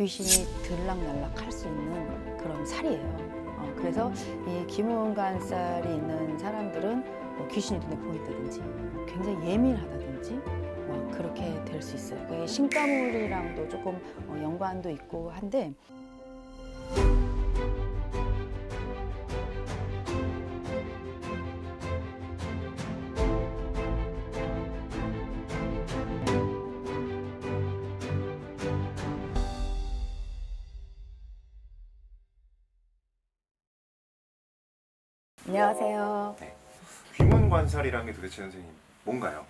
귀신이 들락날락 할 수 있는 그런 살이에요. 어, 그래서 이 기문관 살이 있는 사람들은 뭐 귀신이 눈에 보인다든지 굉장히 예민하다든지 막 그렇게 될 수 있어요. 그게 신가물이랑도 조금 어, 연관도 있고 한데 안녕하세요. 귀문 관살이라는 게 도대체 선생님 뭔가요?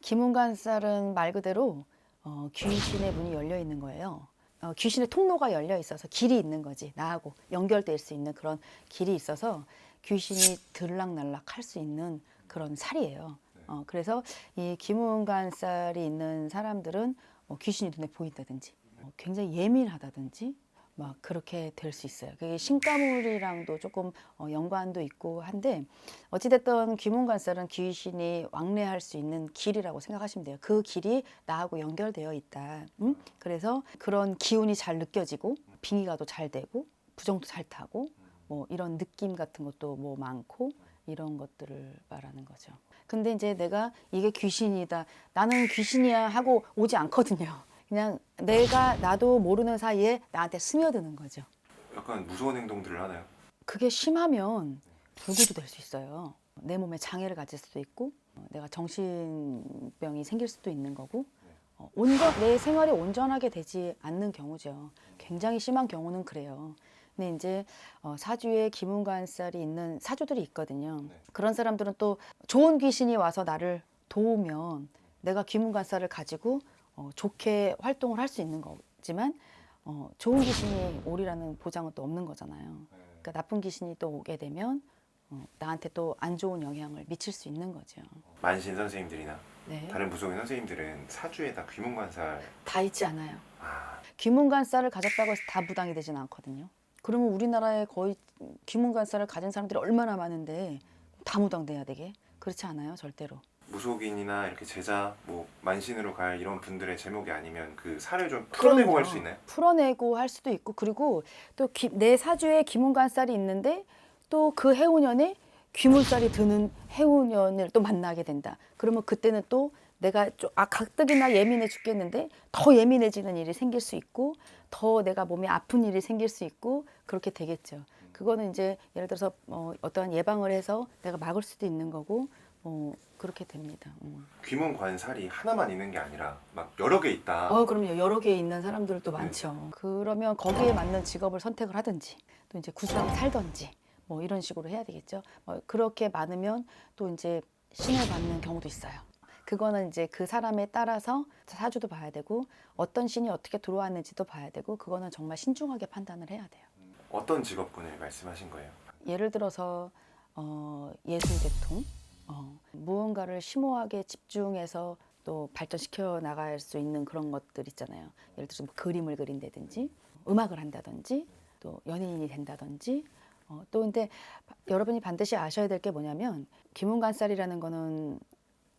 기문관살은 말 그대로 어, 귀신의 문이 열려 있는 거예요. 어, 귀신의 통로가 열려 있어서 길이 있는 거지 나하고 연결될 수 있는 그런 길이 있어서 귀신이 들락날락 할 수 있는 그런 살이에요. 어, 그래서 이 기문관살이 있는 사람들은 뭐 귀신이 눈에 보인다든지 어, 굉장히 예민하다든지 막 그렇게 될 수 있어요. 그게 신가물이랑도 조금 어, 연관도 있고 한데 어찌됐든 귀문관살은 귀신이 왕래할 수 있는 길이라고 생각하시면 돼요. 그 길이 나하고 연결되어 있다. 음? 그래서 그런 기운이 잘 느껴지고 빙의가도 잘 되고 부정도 잘 타고 뭐 이런 느낌 같은 것도 뭐 많고 이런 것들을 말하는 거죠. 근데 이제 내가 이게 귀신이다. 나는 귀신이야 하고 오지 않거든요. 그냥 내가 나도 모르는 사이에 나한테 스며드는 거죠. 약간 무서운 행동들을 하나요? 그게 심하면 불구도 될 수 있어요. 내 몸에 장애를 가질 수도 있고 어, 내가 정신병이 생길 수도 있는 거고 어, 온전 내 생활이 온전하게 되지 않는 경우죠. 굉장히 심한 경우는 그래요. 근데 이제 어, 사주에 기문관살이 있는 사주들이 있거든요. 네. 그런 사람들은 또 좋은 귀신이 와서 나를 도우면 내가 기문관살을 가지고 어, 좋게 활동을 할 수 있는 거지만 어, 좋은 귀신이 오리라는 보장은 또 없는 거잖아요. 그러니까 나쁜 귀신이 또 오게 되면 어, 나한테 또 안 좋은 영향을 미칠 수 있는 거죠. 만신 선생님들이나 네. 다른 무속인 선생님들은 사주에다 귀문 관살 다 있지 않아요. 아, 귀문관살을 가졌다고 해서 다 무당이 되지는 않거든요. 그러면 우리나라에 거의 귀문관살을 가진 사람들이 얼마나 많은데 다 무당 돼야 되게? 그렇지 않아요, 절대로. 무속인이나 이렇게 제자 뭐 만신으로 갈 이런 분들의 제목이 아니면 그 살을 좀 풀어내고. 갈 수 있나요? 풀어내고 할 수도 있고 그리고 또 내 사주에 귀문관살이 있는데 또 그 해운년에 귀문살이 드는 해운년을 또 만나게 된다. 그러면 그때는 또 내가 좀, 아, 가뜩이나 예민해 죽겠는데 더 예민해지는 일이 생길 수 있고 더 내가 몸이 아픈 일이 생길 수 있고 그렇게 되겠죠. 그거는 이제 예를 들어서 어, 어떠한 예방을 해서 내가 막을 수도 있는 거고 어, 그렇게 됩니다. 음. 귀문 관살이 하나만 있는 게 아니라 막 여러 개 있다. 어, 그럼요. 여러 개 있는 사람들도 많죠. 그러면 거기에 맞는 직업을 선택을 하든지 또 이제 구수하게 살든지 뭐 이런 식으로 해야 되겠죠. 뭐 그렇게 많으면 또 이제 신을 받는 경우도 있어요. 그거는 이제 그 사람에 따라서 사주도 봐야 되고 어떤 신이 어떻게 들어왔는지도 봐야 되고 그거는 정말 신중하게 판단을 해야 돼요. 어떤 직업군을 말씀하신 거예요? 예를 들어서 어, 예술 계통, 어, 무언가를 심오하게 집중해서 또 발전시켜 나갈 수 있는 그런 것들 있잖아요. 예를 들어서 뭐 그림을 그린다든지, 음악을 한다든지, 또 연예인이 된다든지. 어, 또 근데 바- 여러분이 반드시 아셔야 될 게 뭐냐면 기문관살이라는 거는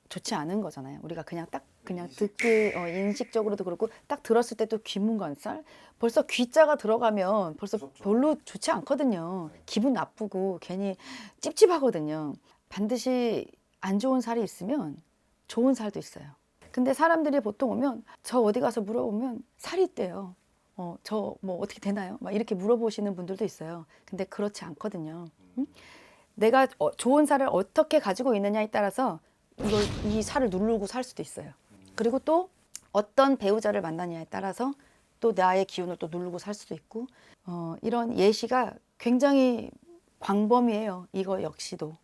좋지 않은 거잖아요. 우리가 그냥 딱 그냥 듣기 어, 인식적으로도 그렇고 딱 들었을 때도 귀문관살 벌써 귀자가 들어가면 벌써. 별로 좋지 않거든요. 기분 나쁘고 괜히 찝찝하거든요. 반드시 안 좋은 살이 있으면 좋은 살도 있어요. 근데 사람들이 보통 오면 저 어디 가서 물어보면 살이 있대요. 어, 저 뭐 어떻게 되나요? 막 이렇게 물어보시는 분들도 있어요. 근데 그렇지 않거든요. 응? 내가 어, 좋은 살을 어떻게 가지고 있느냐에 따라서 이걸 이 살을 누르고 살 수도 있어요. 그리고 또 어떤 배우자를 만나냐에 따라서 또 나의 기운을 또 누르고 살 수도 있고 어, 이런 예시가 굉장히 광범위해요. 이거 역시도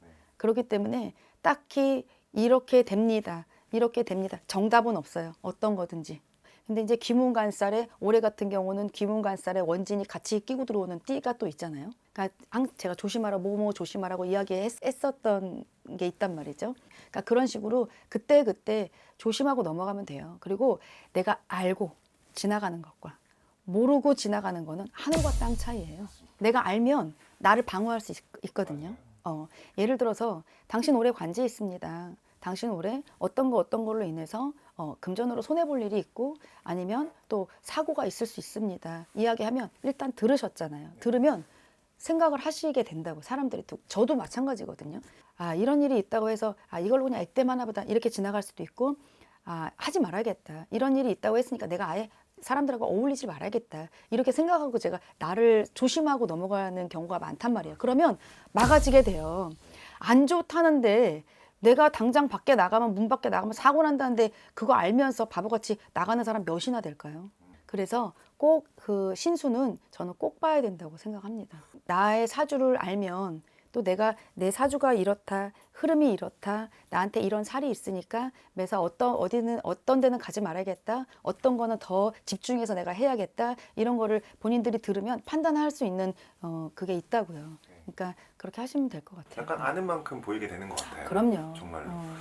그렇기 때문에 딱히 이렇게 됩니다. 이렇게 됩니다. 정답은 없어요. 어떤 거든지. 근데 이제 기문관살에 올해 같은 경우는 기문관살에 원진이 같이 끼고 들어오는 띠가 또 있잖아요. 그러니까 항- 제가 조심하라 뭐뭐 조심하라고 이야기했었던 게 있단 말이죠. 그러니까 그런 식으로 그때 그때 조심하고 넘어가면 돼요. 그리고 내가 알고 지나가는 것과 모르고 지나가는 거는 하늘과 땅 차이예요. 내가 알면 나를 방어할 수 있, 있거든요. 어, 예를 들어서 당신 올해 관제 있습니다. 당신 올해 어떤 거 어떤 걸로 인해서 어, 금전으로 손해 볼 일이 있고 아니면 또 사고가 있을 수 있습니다. 이야기하면 일단 들으셨잖아요. 들으면 생각을 하시게 된다고 사람들이 또 저도 마찬가지거든요. 아 이런 일이 있다고 해서 아 이걸로 그냥 액땜 하나보다 이렇게 지나갈 수도 있고 아 하지 말아야겠다. 이런 일이 있다고 했으니까 내가 아예 사람들하고 어울리지 말아야겠다. 이렇게 생각하고 제가 나를 조심하고 넘어가는 경우가 많단 말이에요. 그러면 막아지게 돼요. 안 좋다는데 내가 당장 밖에 나가면 문 밖에 나가면 사고 난다는데 그거 알면서 바보같이 나가는 사람 몇이나 될까요? 그래서 꼭 그 신수는 저는 꼭 봐야 된다고 생각합니다. 나의 사주를 알면 또 내가 내 사주가 이렇다, 흐름이 이렇다, 나한테 이런 살이 있으니까 매사 어떤 어디는 어떤 데는 가지 말아야겠다, 어떤 거는 더 집중해서 내가 해야겠다 이런 거를 본인들이 들으면 판단할 수 있는 어 그게 있다고요. 그러니까 그렇게 하시면 될 것 같아요. 약간 아는 만큼 보이게 되는 것 같아요. 그럼요. 정말로. 어.